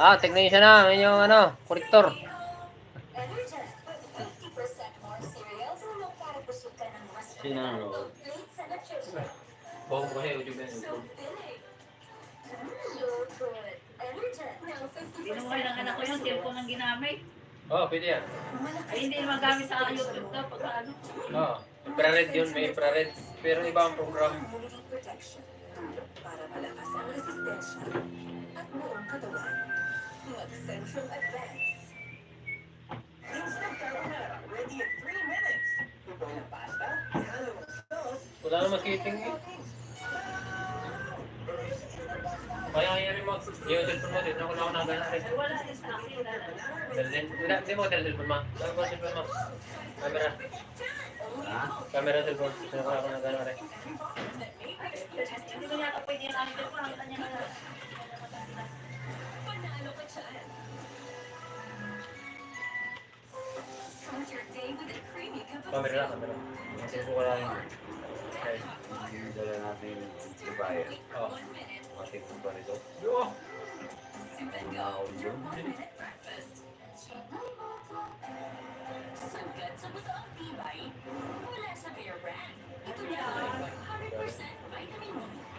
Ah, technician na. Yan yung ano, kolektor. Energen, 50% more cereals na ng ang road? plates and nutrition. Buong ko siya, good. Energen, now 50% Binuhay ng anak ko yung cellphone ang ginamit. Oh, pwede yan. Ay, hindi magamit sa YouTube daw pag ano. Oh, infrared yun, may infrared. Pero iba ang program. Para malakas ang resistensya at buong katawan. Mag-Central Advance. Instant carbonara, ready in 3 minutes. Na pasta, halo ng sauce, Wala na makiting eh. Kaya kaya rin mag... Yung cellphone mo, dito ako na ako. Ay, wala din sa akin. wala. Dalhin. Hindi, hindi mo dala cellphone mo. Dala ko cellphone mo. Camera. Camera cellphone. Dito ako ako nagana rin. Hindi ko yata pwede yung aming cellphone. Nakita niya na. Camera lang, camera. Cellphone ko lang yun. Okay. Dala natin yung Dubai. Oh. Matik ko ba nito? One minute breakfast. Sagad sa buto ang tibay. Wala sa beer brand. Ito na ang 100% vitamin E.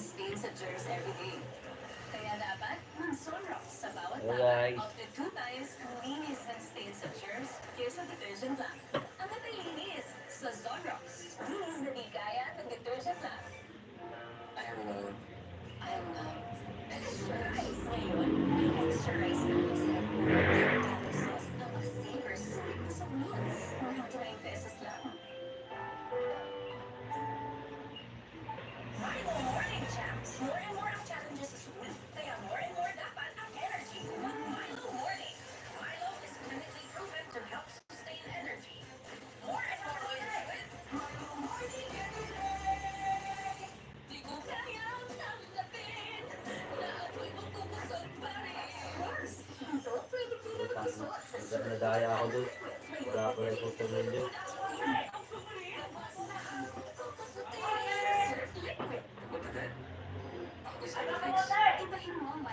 stain sa germs everyday. Kaya dapat mag-sunrock sa bawat Hello, bagay. guys. Up to two times linis ang stains sa germs kaysa detergent lang. Ang matalinis sa Zonrox. Wala rin social media. Ibahin mo ang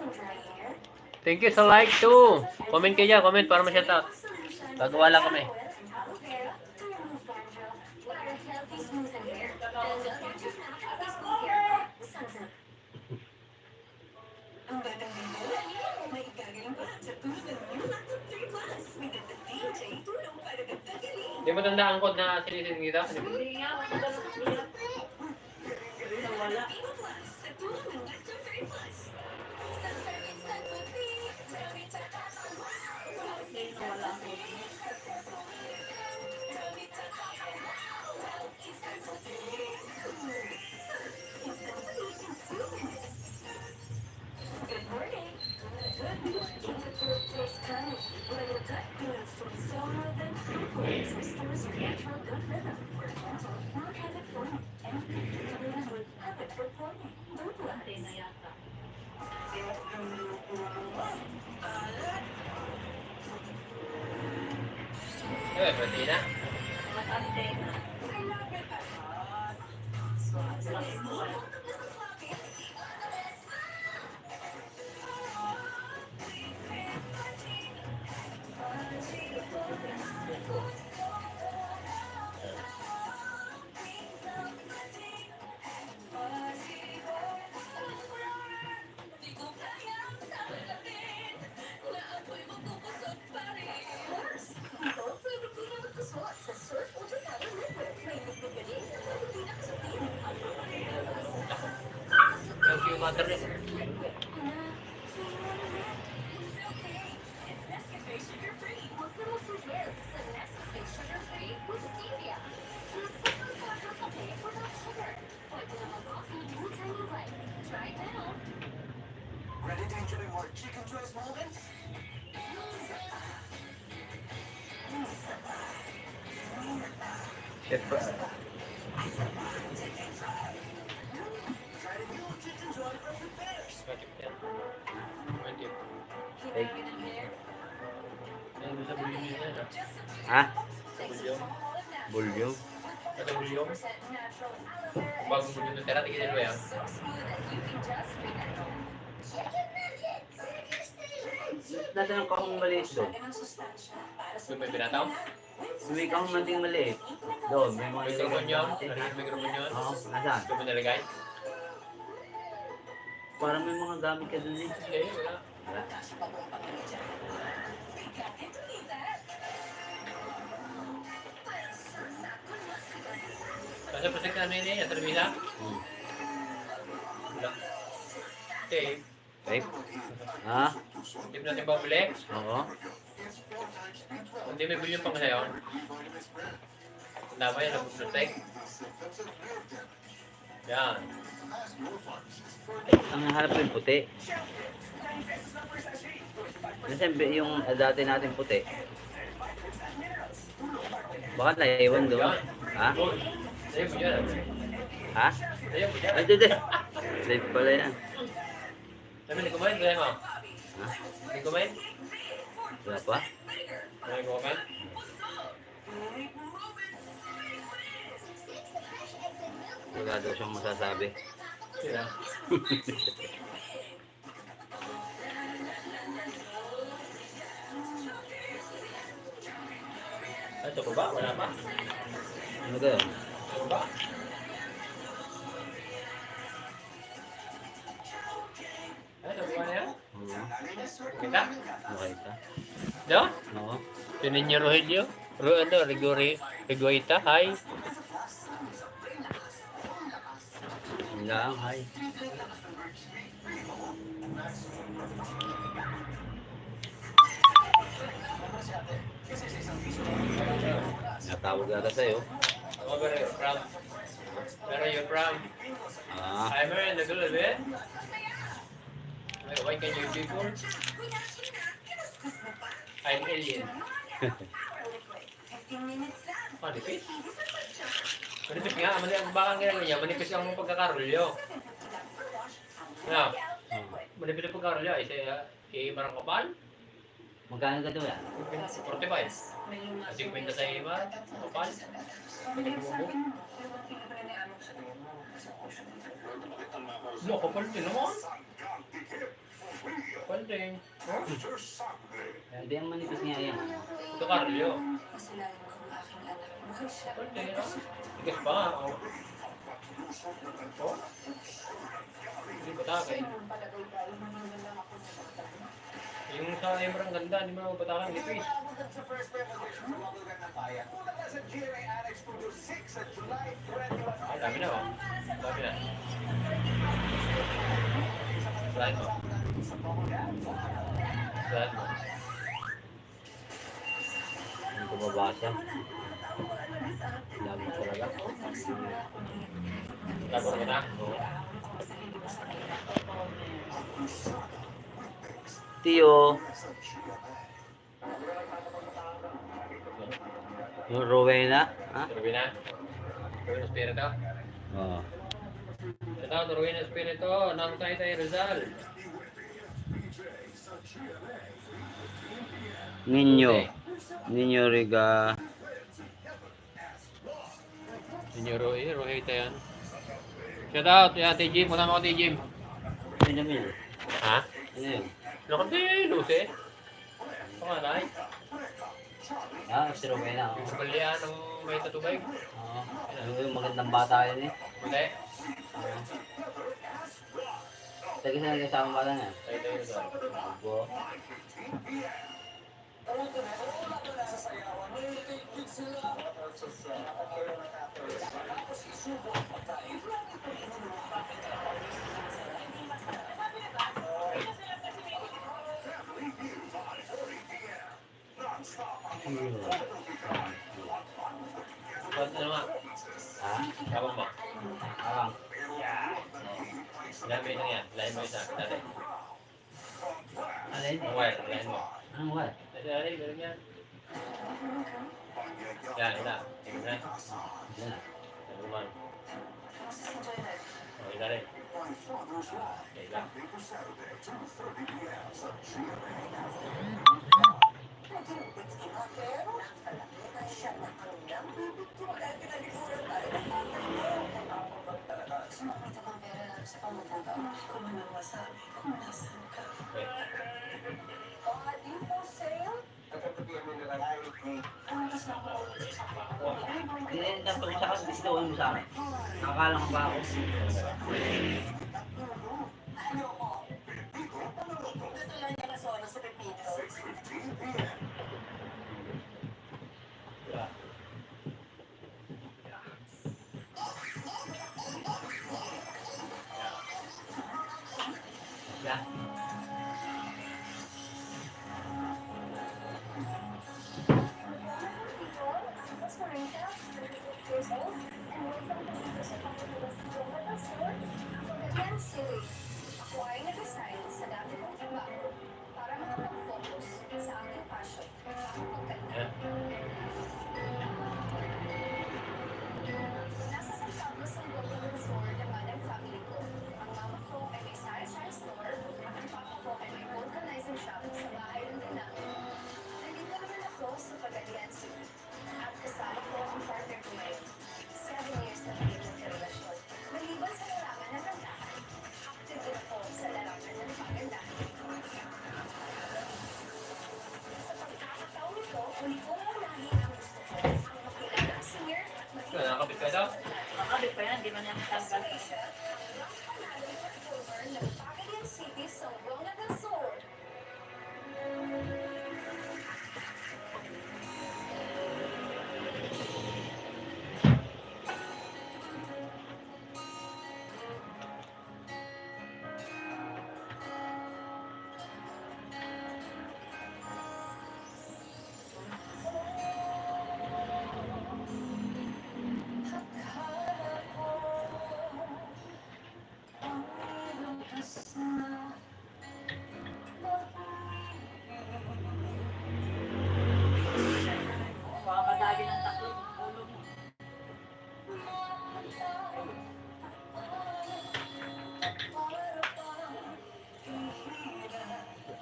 and dry hair. Thank you sa like too. Comment kayo comment para ma-shout out. Gagawa lang kami. 3 Plus. Sa service na tupi, service sa kasal, wow! Hindi, nawala ang code. Good morning. Good news. Thank you. It now. Ready to enjoy more chicken uh, choice moments? Siyempre. That you can just drink at home. Nasaan ang kahong maliit doon? Yung may pinataw? May kahong mating maliit. Doon, may mga grumon yun. Grumon yun. Oo, nasaan? Ito mo nilagay? Parang may mga gamit ka doon eh. Hindi, wala. Wala. Kasi pasik na namin eh, atrabila. Hmm. Wala. Tape. Okay. Ha? Tape natin ba uli? Oo. Hindi may bulyong pang ngayon. Tama yan, nag-protect. Yan. Ang hanap ko yung puti. Kasi yung ah, dati natin puti. Baka naiwan doon. Ha? Sa'yo mo yan. Ha? Sa'yo mo yan. Hindi, hindi. Live pala yan. Sabi, hindi kumain, gaya mo. Ha? Hindi kumain? Wala pa? Hindi kumain? Wala daw siyang masasabi. Sila. Ito pa ba? Wala pa? Ano ka? Na. Kita? Okay ka? No? Oo. Yun ninyo Rogelio? Ro, ano, Rigori, Riguita, hi. Lang, hi. Natawag ata sa'yo. You from? Where are you from? Ah, I'm in the bit. Why can you people? I'm alien. Manipis? Manipis nga, mani ang bakang ginagawa niya, manipis ang pagkakarolyo. Ano? Manipis ang pagkakarolyo, isa, eh, marang kapal? Magkano ka doon yan? 45. Kasi kwenta sa iba, kapal. No, kapal din naman. Kapal din. Hindi ang manipis nga yan. Mahal siya. Kapal din? Tigas pa nga, oh. Oh? Hindi ba takay? Yung sa Emerald ganda, hindi mo patakan nipis. sa first presentation ng Magugan ng Bayan. Punta ka sa GMA Annex Studio 6 sa July 21. Ay, dami na, oh. Dami na. Slide mo. Slide mo. Hindi ko mabasa. Labo talaga. Labor mo na. Tiyo. Yung Rowena. Ha? Rowena. Rowena Espiritu. Oo. Shout out Rowena Espiritu ng Taytay Rizal. Ninyo. Ninyo Riga. Inyo Roy, Roy ito yan. Shout out, ya Ate Jim. Punta mo Ate Jim. Ano yun? Ha? Ano yun? Ka din, Luce? Pangalay. Ah, si Rowena. Yung Oo. kabalian ng may tatubay. Ano yung magandang bata yun eh. Muli. Oo. Tagi saan kasama bata niya? Taytay Rizal. Abo. Ba't ano nga? Ha? Kapag mo. Arang. Dami na yan. Lain mo isa. Dali. Alin? Ang wire. Lain mo. Anong what? Dali, dali. Ganun yan. Yan, ina. Tingnan na. Yan. Ano naman. Okay, dali. Okay, lang. Nagilipit kita, pero nakalapitan siya na hanggang bibigyan ng. Sumamita bang pera sa pamutang Hindi ko man ang masabi kung nasaan ka. Body for sale? Kakapitihan mo nila ay Ano mas nakuha sa Hindi rin dapat sa akin, gusto ko mo sa akin. Nakakala ko ba ako? Gusto lang niya na Yeah. Yes.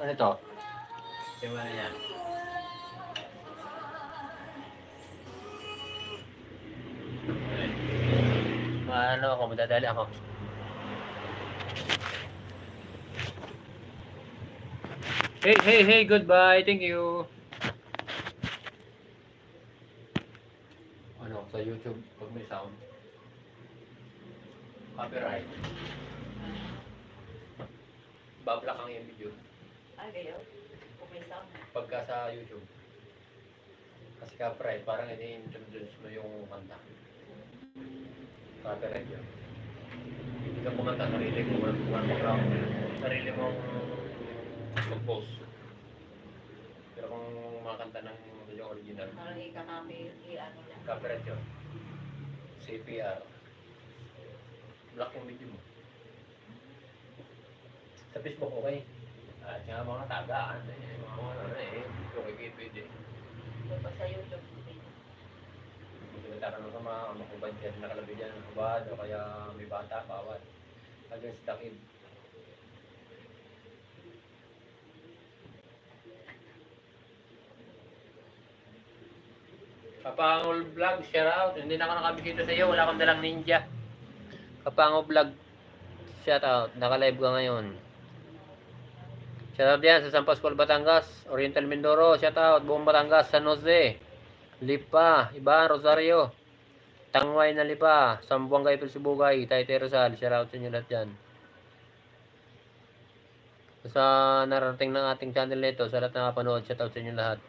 Ano ito? Yung ano yan. Ano ako, madadali ako. Hey, hey, hey, goodbye. Thank you. Ano, sa YouTube, pag may sound. Copyright. Bablock ang yung video. Ay, kayo. Sound. Pagka sa YouTube. Kasi copyright, parang ini-introduce mo yung kanta. Copyright yun. Hindi ka kumanta, sarili mo, background. Sarili mong mag-post. Pero kung makakanta ng yung original, Parang ikakami, i-ano copyright yun. CPR. Block yung video mo. Sa Facebook, okay. At nga mga tagaan, eh, mga ano eh, okay, pwede. Pag sa YouTube, hindi. Hindi nagtatanong sa mga ano kung ba't yan nakalabi dyan, hubad, o kaya may bata, bawat. Against the kid. Kapangol vlog, shout out. Hindi na ako nakabisita sa iyo, wala akong dalang ninja. Kapangol vlog, shout out. Naka-live ka ngayon. Shout out yan sa San Pascual, Batangas. Oriental Mindoro, shout out. Buong Batangas, San Jose. Lipa, Iba, Rosario. Tangway na Lipa, Sambuanga Ipil Sibugay, Taytay Rizal, shout out sa inyo lahat dyan. Sa narating ng ating channel nito, sa lahat na nakapanood, shout out sa inyo lahat.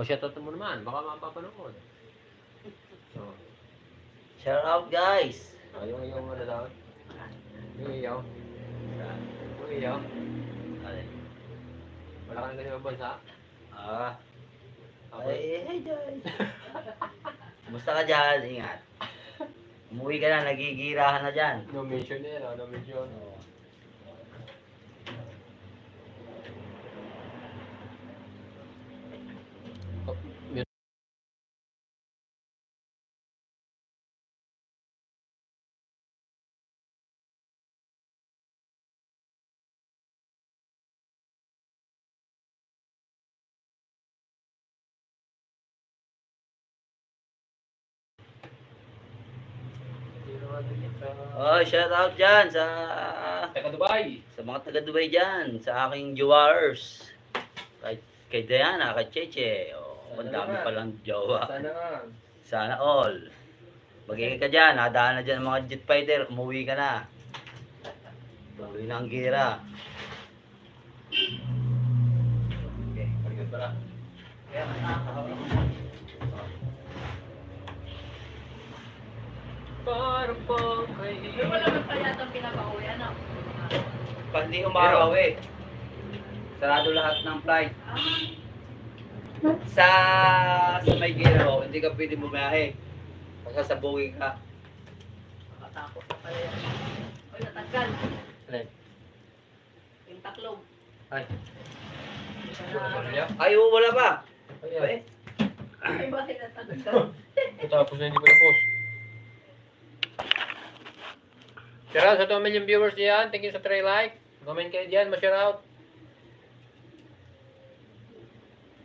O shout out mo naman, baka mapapanood. So, Shout out guys! yung yung ano daw? Yung iyaw. Wala ka na kasi mabansa. Ah, Okay. ay, hey guys! Kumusta ka dyan? Ingat. Umuwi ka na, nagigirahan na dyan. No mention eh, no? no mention. Oo. Oh, shout out dyan sa Teka, Dubai. sa mga taga Dubai dyan, sa aking viewers. Kay, kay Diana, kay Cheche. Oh, ang dami palang jowa. Sana nga. Sana all. Magiging ka dyan, nadaan na dyan ang mga jet fighter, umuwi ka na. Umuwi na ang gira. Okay. Kaya nakakahawak. Para pang kay... Pero wala naman pala itong pinapauwi, ano? Pag di umaraw eh. Sarado lahat ng flight. Sa sa may giro, hindi ka pwede bumiyahe. Masasabugin ka. nakatakot na pala yan. Uy, natanggal. Alin? Yung taklog. Ay. Ay, oh, wala pa. Ay, Ay, bakit natanggal? Tapos na hindi pa tapos. Shout out sa 2 million viewers diyan. Thank you sa try like. Comment kayo diyan, ma-share out.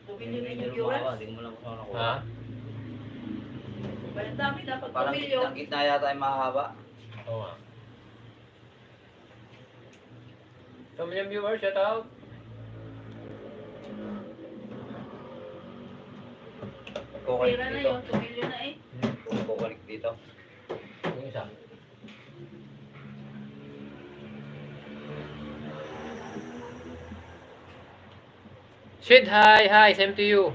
Tumilyon na Hindi yung mo viewers. Hindi mo lang kung ano ko. Ha? Dami dapat Parang tumilyon. gitna, gitna yata yung mahaba. Oo nga. 2 million viewers, shout out. Na dito. eh. Kukulik dito. Yung isa. Sid, hi, hi, same to you.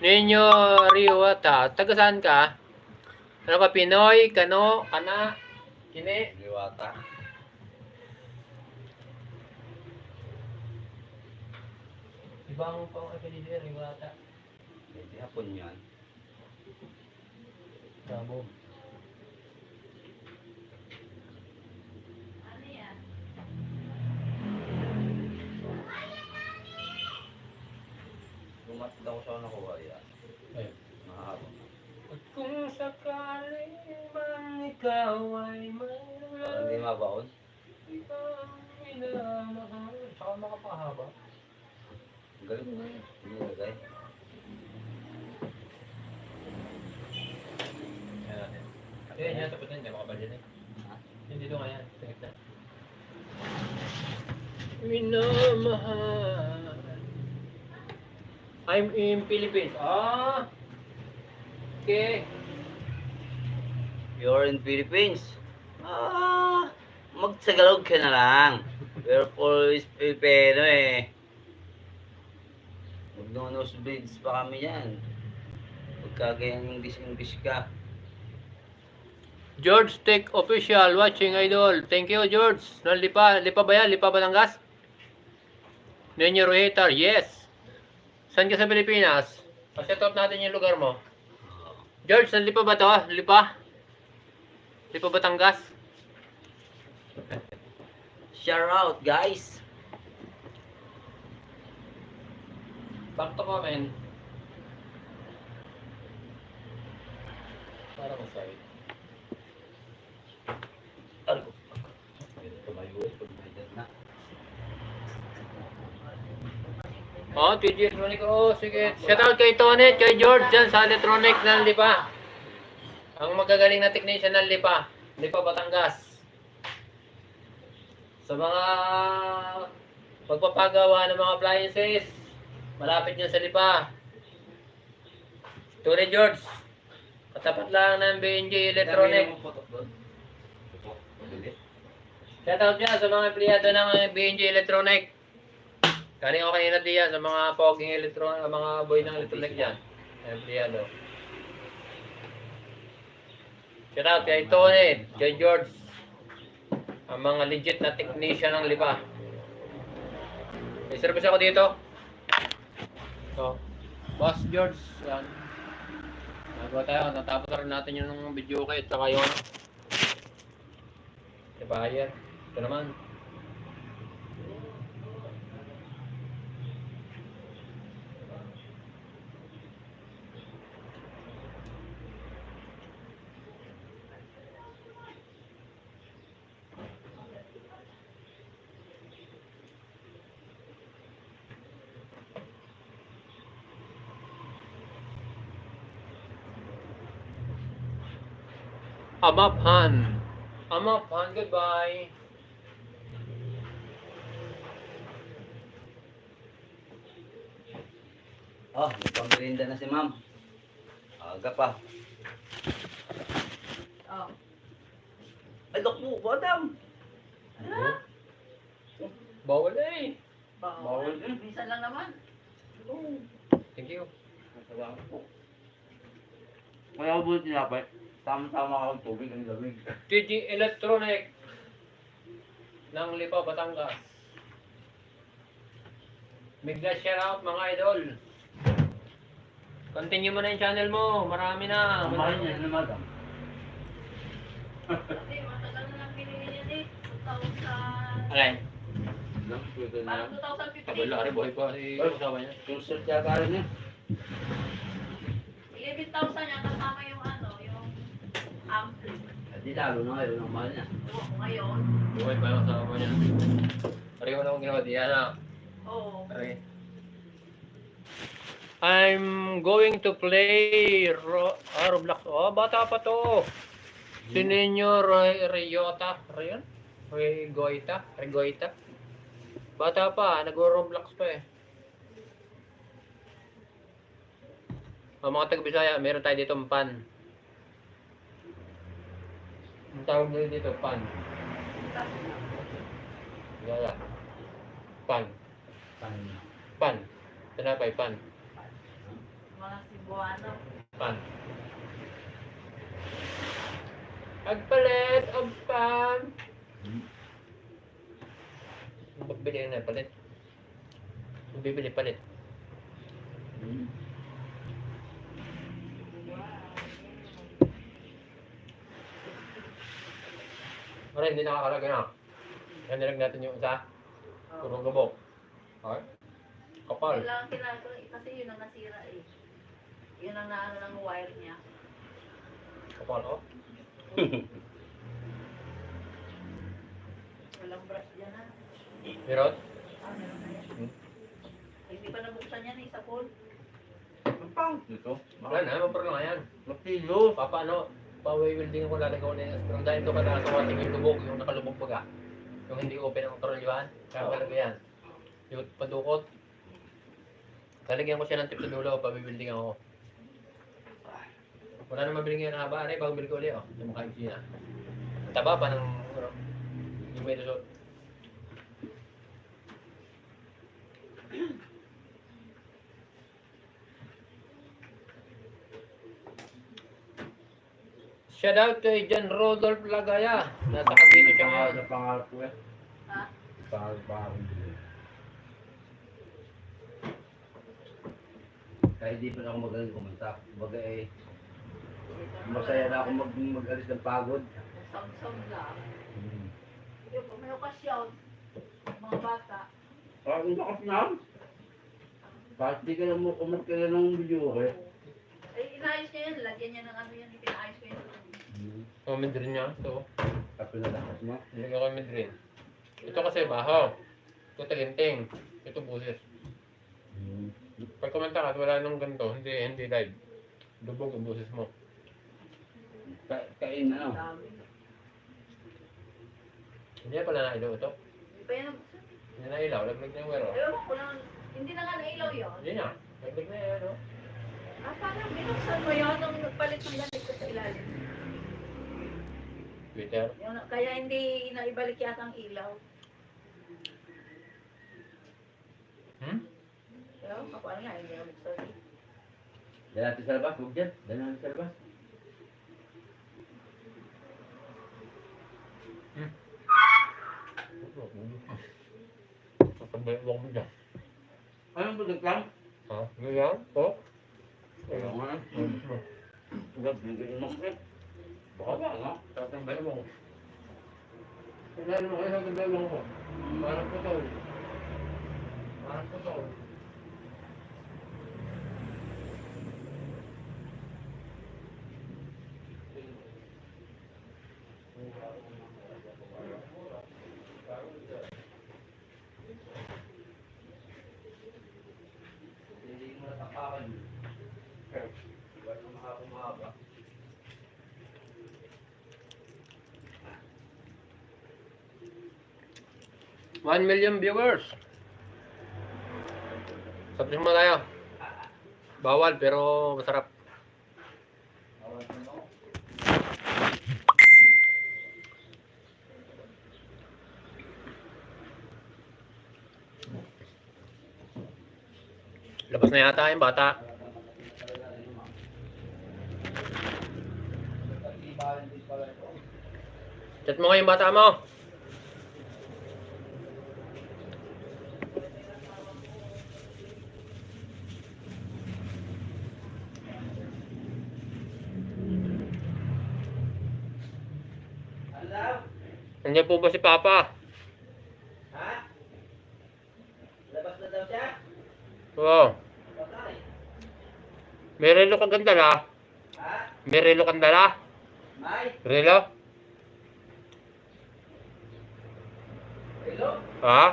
Ninyo Riwata, taga saan ka? Ano ka, Pinoy, Kano, Kana, Kine? Liwata. Ibang pang apelido Riwata. Hindi hapon yan. Tabo. Bumatid ako sa nakuha yan. Ayun. Mahaba. At kung sakaling man ikaw ay Parang hindi mayroon, mabaon. ibang minamahal. Tsaka makapahaba. Ang galing mo yun. Nilagay. Yan natin. Ayan, yan, tapos na, hindi makabali na. Ha? Hindi dito nga yan, sa gitna. Minamahal. I'm in Philippines. Ah! Okay. You're in Philippines. Ah, magtagalog ka na lang. We're always Filipino eh. Magnonos breeds pa kami yan. Pagka ganyan English-English ka. George Tech Official watching idol. Thank you George. No, lipa, lipa ba yan? Lipa Batangas? Nenyo Rohater, yes. Saan ka sa Pilipinas? Pasetot natin yung lugar mo. George, saan lipa ba to? Lipa? Lipa Batangas? Shout out guys. Back to comment. Para ko sa'yo. Ano? Tumayo eh, pag may edad na. Oh, TG Electronic. Oh, sige. Shout out kay Tonet, kay George dyan sa Electronic ng Lipa. Ang magagaling na technician ng Lipa. Lipa, Batangas. Sa mga pagpapagawa ng mga appliances, malapit nyo sa Lipa. Tony George. Katapat lang ng BNJ Electronic. Dami yung putok doon. Putok. Pabili. Shout out dyan sa mga empleyado ng BNJ Electronic. Kani ko kanina diyan sa mga poging electronic, mga boy ng electronic dyan. Empleyado. Shout out kay Tony, kay George. Ang mga legit na technician ng lipa. May service ako dito. So, Boss George, yan. Nagawa tayo, natapos na rin natin yung video kay at saka yung Si Bayer. Ito naman. Up, Han. Goodbye. Oh, may pamirinda na si ma'am. Aga pa. Oh. Ay, naku, madam. Bawal na eh. Bawal. Minsan lang naman. Thank you. Salamat po. Kaya ako buti tinapay. Tama-tama ako tubig ang lamig. TG Electronic ng Lipa, Batangas. Bigla shoutout mga idol. Continue mo na yung channel mo. Marami na. Ang mahal niya na madam. Kasi matagal na lang pinili niya eh. 2000... Alay. Parang 2015. Tagal na rin buhay pa si usawa niya. Search yata rin niya. 11,000 yan kasama yung ano, ampli. Hindi lalo na ngayon ang mahal niya. Ko ngayon. Buhay pa yung usawa niya. Pareho na akong ginawa. Di yan. Oo. Okay. I'm going to play Ro ah, Roblox. Oh, bata pa to. Si Ninyo Roy Riota. Rayon? Regoita? Regoita? Bata pa, nag-Roblox pa eh. Oh, mga taga-Bisaya, meron tayo dito pan. Ang tawag nila dito, pan. Gala. Pan. Paano? Pan. Tinapay, pan. Mga Cebuano. Pan. Agpalit, ang pan. Magbili na palit. Bibili palit. Hmm. Mara, hindi nakakalagay na. Yan nilag natin yung isa. Puro gabok. Okay. Kapal. Kailangan kailangan ko kasi yun ang nasira eh. Yun ang naano ng wire niya. Kapal, oh. Walang brush dyan ha. Meron? Ah, meron na yan. Hmm. Hindi pa nabuksan yan eh, sa. Ang pang dito. Wala na, mapuro na yan. Matilo. Papa, ano, pa-welding ko lalagay ko na yung dahil ito ka nakakawating yung lubog, yung nakalubog baga. Yung hindi open ang karoliwan, kaya talaga yan. Yung padukot. Lalagyan ko siya ng tip sa dulo, pa-welding ako. Wala na mabiling yan haba, ano, bago bili ko ulit, oh. Yung yung Ang taba pa ng, ano, yung may lusot. Shout out kay John Rodolph Lagaya. Nasa Cavite siya ngayon. Sa pangarap ko eh. Ha? Pangarap pangarap. Kahit di pa na ako magaling kumanta. Baga eh, masaya na ako mag mag-alis ng pagod. Sound-sound lang. Hmm. Yung may okasyon, mga bata, Parang bakas na. Kahit di ka lang mo kumanta ka ng video eh. eh, inayos niya yan, lagyan niya ng ano yan, ipinaayos ko yun. Oh, midrin niya. Ito. Tapos na lakas mo. Nilagyan ko yung midrin. Ito kasi bahaw. Ito talinting. Ito busis. Hmm. Pag kumanta ka at wala nung ganito, hindi, hindi live. Lubog ang busis mo. Ka kain na. no? Dami. Hindi na pala nailaw ito. Hindi pa yan. Hindi na ilaw. Laglag na yung wero. Ewan ko lang, hindi na nga nailaw yun. Hindi na. Laglag na yung ano. Ah, parang binuksan mo yun nung nagpalit ng ganito sa ilalim. Twitter. Yung, kaya hindi naibalik yata ang ilaw. Hmm? Ewan ko, paano nga, hindi nabuksan. Dala natin sa labas. Huwag dyan. Dala natin sa labas. Kapag mo dyan. Anong budak lang? Ha? Ganyan? Oh? Kaya nga. Huwag bigyan mo ko. Baka ba, no? Tatambay mo. Kailan mo kayo sa dalawang ko? Parang putol. Parang putol. 1 million viewers. Sabi mo tayo. Bawal pero masarap. Labas na yata yung bata. Chat mo kayong bata mo. Nandiyan po ba si Papa? Ha? Labas na daw siya? Oo. May relo kang gandala. Ha? May relo kang dala. May? Relo? Hello? Ha?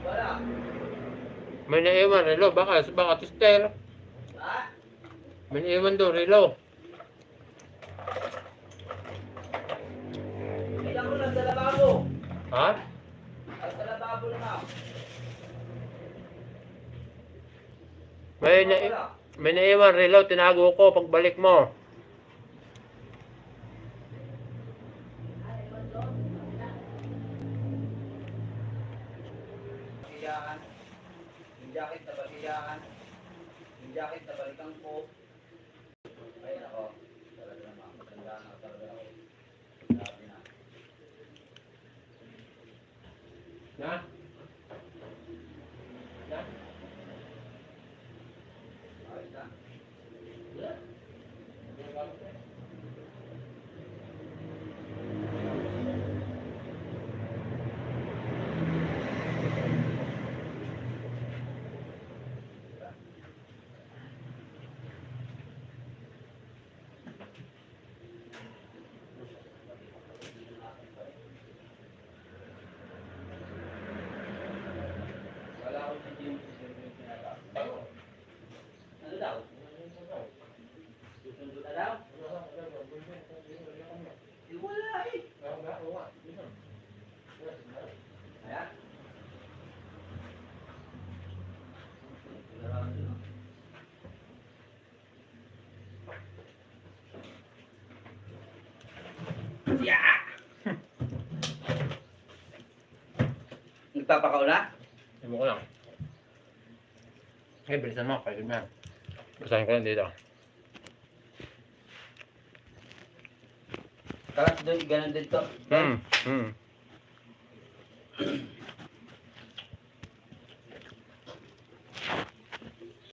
Wala. May naiwan relo. Baka, baka tister. Ha? May naiwan doon relo. Ilang ko lang sa lababo. Ha? May, na, may naiwan relo. Tinago ko pagbalik mo. Bagiyaan. Yung jacket na bagiyaan. Yung jacket na balikan ko. Ay, nako. Talaga naman. Matanda na talaga ako. Sabi na. Na? Na? Ayos na. Wala akong si Jim. Ano daw? Susundo na daw? Eh, wala eh. Ayan. Yeah! Nagpapakaula? Ibo ko lang. Eh, bilisan mo. Kayo na. Basahin ko lang dito. Karat doon, ganun din to. Hmm. Hmm.